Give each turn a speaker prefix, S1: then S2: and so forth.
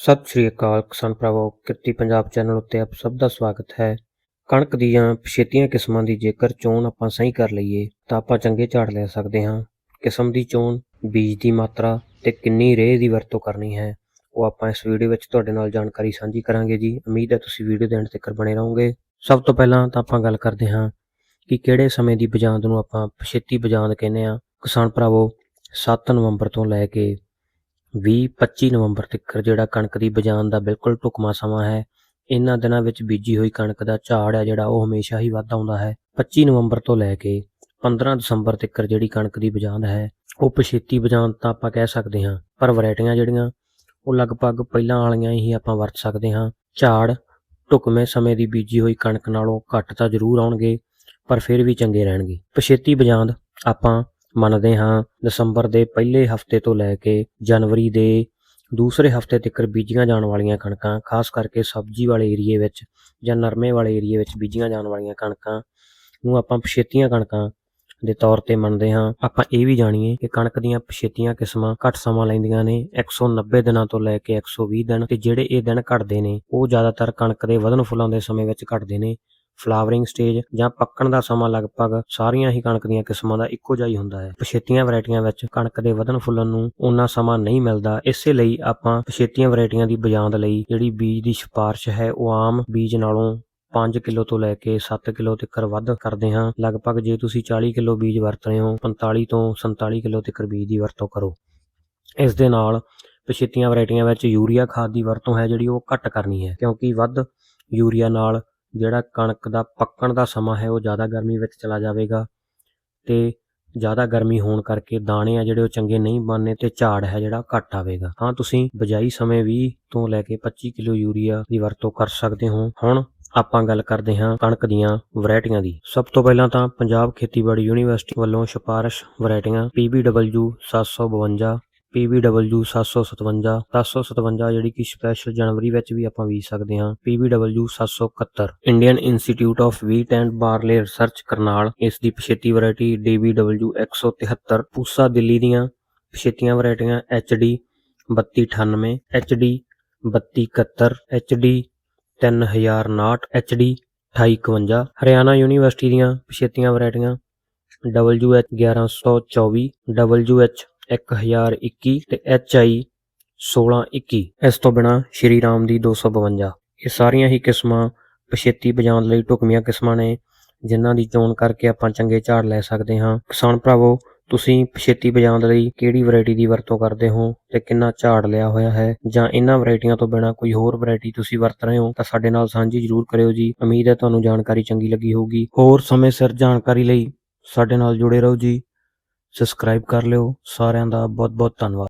S1: ਸਤਿ ਸ਼੍ਰੀ ਅਕਾਲ ਕਿਸਾਨ ਭਰਾਵੋ, ਕਿਰਤੀ ਪੰਜਾਬ ਚੈਨਲ ਉੱਤੇ ਆਪ ਸਭ ਦਾ ਸਵਾਗਤ ਹੈ। ਕਣਕ ਦੀਆਂ ਪਛੇਤੀਆਂ ਕਿਸਮਾਂ ਦੀ ਜੇਕਰ ਚੋਣ ਆਪਾਂ ਸਹੀ ਕਰ ਲਈਏ, ਤਾਂ ਆਪਾਂ ਚੰਗੇ ਝਾੜ ਲੈ ਸਕਦੇ ਹਾਂ। ਕਿਸਮ ਦੀ ਚੋਣ, ਬੀਜ ਦੀ ਮਾਤਰਾ ਤੇ ਕਿੰਨੀ ਰੇਹ ਦੀ ਵਰਤੋਂ ਕਰਨੀ ਹੈ, ਉਹ ਆਪਾਂ ਇਸ ਵੀਡੀਓ ਵਿੱਚ ਤੁਹਾਡੇ ਨਾਲ ਜਾਣਕਾਰੀ ਸਾਂਝੀ ਕਰਾਂਗੇ ਜੀ। ਉਮੀਦ ਹੈ ਤੁਸੀਂ ਵੀਡੀਓ ਦੇ ਅੰਤ ਤੱਕ ਬਣੇ ਰਹੋਗੇ। ਸਭ ਤੋਂ ਪਹਿਲਾਂ ਤਾਂ ਆਪਾਂ ਗੱਲ ਕਰਦੇ ਹਾਂ ਕਿ ਕਿਹੜੇ ਸਮੇਂ ਦੀ ਬਜਾਂਦ ਨੂੰ ਆਪਾਂ ਪਛੇਤੀ ਬਜਾਂਦ ਕਹਿੰਦੇ ਆ ਕਿਸਾਨ ਭਰਾਵੋ 7 ਨਵੰਬਰ ਤੋਂ ਲੈ ਕੇ ਵੀਹ ਪੱਚੀ ਨਵੰਬਰ ਤੱਕ ਜਿਹੜਾ ਕਣਕ ਦੀ ਬਜਾਨ ਦਾ ਬਿਲਕੁਲ ਢੁਕਮਾ ਸਮਾਂ ਹੈ। ਇਹਨਾਂ ਦਿਨਾਂ ਵਿੱਚ ਬੀਜੀ ਹੋਈ ਕਣਕ ਦਾ ਝਾੜ ਹੈ ਜਿਹੜਾ ਉਹ ਹਮੇਸ਼ਾ ਹੀ ਵੱਧ ਆਉਂਦਾ ਹੈ। 25 ਨਵੰਬਰ ਤੋਂ ਲੈ ਕੇ 15 ਦਸੰਬਰ ਤੱਕ ਜਿਹੜੀ ਕਣਕ ਦੀ ਬਜਾਨ ਹੈ, ਉਹ ਪਛੇਤੀ ਬਜਾਨ ਤਾਂ ਆਪਾਂ ਕਹਿ ਸਕਦੇ ਹਾਂ, ਪਰ ਵੈਰਾਈਟੀਆਂ ਜਿਹੜੀਆਂ, ਉਹ ਲਗਭਗ ਪਹਿਲਾਂ ਵਾਲੀਆਂ ਹੀ ਆਪਾਂ ਵਰਤ ਸਕਦੇ ਹਾਂ। ਝਾੜ ਢੁਕਵੇਂ ਸਮੇਂ ਦੀ ਬੀਜੀ ਹੋਈ ਕਣਕ ਨਾਲੋਂ ਘੱਟ ਤਾਂ ਜ਼ਰੂਰ ਆਉਣਗੇ, ਪਰ ਫਿਰ ਵੀ ਚੰਗੇ ਰਹਿਣਗੇ। ਪਛੇਤੀ ਬਜਾਂਦ ਆਪਾਂ ਮੰਨਦੇ ਹਾਂ, ਦਸੰਬਰ ਦੇ ਪਹਿਲੇ ਹਫ਼ਤੇ ਤੋਂ ਲੈ ਕੇ ਜਨਵਰੀ ਦੇ ਦੂਸਰੇ ਹਫ਼ਤੇ ਤੱਕ ਬੀਜੀਆਂ ਜਾਣ ਵਾਲੀਆਂ ਕਣਕਾਂ, ਖਾਸ ਕਰਕੇ ਸਬਜ਼ੀ ਵਾਲੇ ਏਰੀਏ ਵਿੱਚ ਜਾਂ ਨਰਮੇ ਵਾਲੇ ਏਰੀਏ ਵਿੱਚ ਬੀਜੀਆਂ ਜਾਣ ਵਾਲੀਆਂ ਕਣਕਾਂ ਨੂੰ ਆਪਾਂ ਪਛੇਤੀਆਂ ਕਣਕਾਂ ਦੇ ਤੌਰ ਤੇ ਮੰਨਦੇ ਹਾਂ। ਆਪਾਂ ਇਹ ਵੀ ਜਾਣੀਏ ਕਿ ਕਣਕ ਦੀਆਂ ਪਛੇਤੀਆਂ ਕਿਸਮਾਂ ਘੱਟ ਸਮਾਂ ਲੈਂਦੀਆਂ ਨੇ 190 ਦਿਨਾਂ ਤੋਂ ਲੈ ਕੇ 120 ਦਿਨ ਤੇ ਜਿਹੜੇ ਇਹ ਦਿਨ ਘਟਦੇ ਨੇ, ਉਹ ਜ਼ਿਆਦਾਤਰ ਕਣਕ ਦੇ ਵਧਣ ਫੁੱਲਾਂ ਦੇ ਸਮੇਂ ਵਿੱਚ ਘਟਦੇ ਨੇ। ਫਲਾਵਰਿੰਗ ਸਟੇਜ ਜਾਂ ਪੱਕਣ ਦਾ ਸਮਾਂ ਲਗਭਗ ਸਾਰੀਆਂ ਹੀ ਕਣਕ ਦੀਆਂ ਕਿਸਮਾਂ ਦਾ ਇੱਕੋ ਜਿਹਾ ਹੀ ਹੁੰਦਾ ਹੈ। ਪਛੇਤੀਆਂ ਵੈਰਾਈਟੀਆਂ ਵਿੱਚ ਕਣਕ ਦੇ ਵਧਣ ਫੁੱਲਣ ਨੂੰ ਉਨਾ ਸਮਾਂ ਨਹੀਂ ਮਿਲਦਾ। ਇਸੇ ਲਈ ਆਪਾਂ ਪਛੇਤੀਆਂ ਵੈਰਾਈਟੀਆਂ ਦੀ ਬਜਾਂਦ ਲਈ ਜਿਹੜੀ ਬੀਜ ਦੀ ਸਿਫਾਰਿਸ਼ ਹੈ, ਉਹ ਆਮ ਬੀਜ ਨਾਲੋਂ 5 ਕਿਲੋ ਤੋਂ ਲੈ ਕੇ 7 ਕਿਲੋ ਤੱਕ ਵੱਧ ਕਰਦੇ ਹਾਂ। ਲਗਭਗ ਜੇ ਤੁਸੀਂ 40 ਕਿਲੋ ਬੀਜ ਵਰਤ ਰਹੇ ਹੋ 45 ਤੋਂ 47 ਕਿਲੋ ਤੱਕ ਬੀਜ ਦੀ ਵਰਤੋਂ ਕਰੋ। ਇਸ ਦੇ ਨਾਲ ਪਛੇਤੀਆਂ ਵੈਰਾਈਟੀਆਂ ਵਿੱਚ ਯੂਰੀਆ ਖਾਦ ਦੀ ਵਰਤੋਂ ਹੈ ਜਿਹੜੀ ਉਹ ਘੱਟ ਕਰਨੀ ਹੈ, ਕਿਉਂਕਿ ਵੱਧ ਯੂਰੀਆ ਨਾਲ ਜਿਹੜਾ ਕਣਕ ਦਾ ਪੱਕਣ ਦਾ ਸਮਾਂ ਹੈ, ਉਹ ਜ਼ਿਆਦਾ ਗਰਮੀ ਵਿੱਚ ਚਲਾ ਜਾਵੇਗਾ ਤੇ ਜ਼ਿਆਦਾ ਗਰਮੀ ਹੋਣ ਕਰਕੇ ਦਾਣੇ ਆ ਜਿਹੜੇ ਉਹ ਚੰਗੇ ਨਹੀਂ ਬਣਨੇ ਤੇ ਝਾੜ ਹੈ ਜਿਹੜਾ ਘੱਟ ਆਵੇਗਾ। ਹਾਂ ਤੁਸੀਂ ਬਜਾਈ ਸਮੇਂ 20 ਤੋਂ ਲੈ ਕੇ 25 ਕਿਲੋ ਯੂਰੀਆ ਦੀ ਵਰਤੋਂ ਕਰ ਸਕਦੇ ਹੋ। ਹੁਣ ਆਪਾਂ ਗੱਲ ਕਰਦੇ ਹਾਂ ਕਣਕ ਦੀਆਂ ਵੈਰਾਈਟੀਆਂ ਦੀ। ਸਭ ਤੋਂ ਪਹਿਲਾਂ ਤਾਂ ਪੰਜਾਬ ਖੇਤੀਬਾੜੀ ਯੂਨੀਵਰਸਿਟੀ ਵੱਲੋਂ ਸਿਫਾਰਿਸ਼ ਵੈਰਾਈਟੀਆਂ PBW 752 PBW 757 757 ਜਿਹੜੀ ਕਿ ਸਪੈਸ਼ਲ ਜਨਵਰੀ ਵਿੱਚ ਵੀ ਆਪਾਂ ਬੀਜ ਸਕਦੇ ਹਾਂ PBW 771 Indian institute of wheat and barley research Karnal, ਇਸ ਦੀ ਪਛੇਤੀ ਵੈਰਾਈਟੀ DBW 173 ਪੂਸਾ ਦਿੱਲੀ ਦੀਆਂ ਪਛੇਤੀਆਂ ਵੈਰਾਈਟੀਆਂ HD 3298 HD 3271 HD 3059 HD 2851 Haryana university ਦੀਆਂ ਪਛੇਤੀਆਂ ਵੈਰਾਈਟੀਆਂ WH 1124 WH 1021 ਤੇ HI 1621 ਇਸ ਤੋਂ ਬਿਨਾ ਸ਼੍ਰੀ ਰਾਮ ਦੀ 252 ਇਹ ਸਾਰੀਆਂ ਹੀ ਕਿਸਮਾਂ ਪਛੇਤੀ ਬਜਾਉਣ ਲਈ ਢੁਕਮੀਆਂ ਕਿਸਮਾਂ ਨੇ, ਜਿਨ੍ਹਾਂ ਦੀ ਚੋਣ ਕਰਕੇ ਆਪਾਂ ਚੰਗੇ ਝਾੜ ਲੈ ਸਕਦੇ ਹਾਂ। ਕਿਸਾਨ ਭਰਾਵੋ, ਤੁਸੀਂ ਪਛੇਤੀ ਬਜਾਉਣ ਲਈ ਕਿਹੜੀ ਵੈਰਾਈਟੀ ਦੀ ਵਰਤੋਂ ਕਰਦੇ ਹੋ ਤੇ ਕਿੰਨਾ ਝਾੜ ਲਿਆ ਹੋਇਆ ਹੈ? ਜਾਂ ਇਹਨਾਂ ਵੈਰਾਈਟੀਆਂ ਤੋਂ ਬਿਨਾ ਕੋਈ ਹੋਰ ਵੈਰਾਈਟੀ ਤੁਸੀਂ ਵਰਤ ਰਹੇ ਹੋ? ਤਾਂ ਸਾਡੇ ਨਾਲ ਸਾਂਝੀ ਜ਼ਰੂਰ ਕਰਿਓ ਜੀ। ਉਮੀਦ ਹੈ ਤੁਹਾਨੂੰ ਜਾਣਕਾਰੀ ਚੰਗੀ ਲੱਗੀ ਹੋਊਗੀ। ਹੋਰ ਸਮੇਂ ਸਿਰ ਜਾਣਕਾਰੀ ਲਈ ਸਾਡੇ ਨਾਲ ਜੁੜੇ ਰਹੋ ਜੀ। ਸਬਸਕ੍ਰਾਈਬ ਕਰ ਲਿਓ। ਸਾਰਿਆਂ ਦਾ ਬਹੁਤ ਬਹੁਤ ਧੰਨਵਾਦ।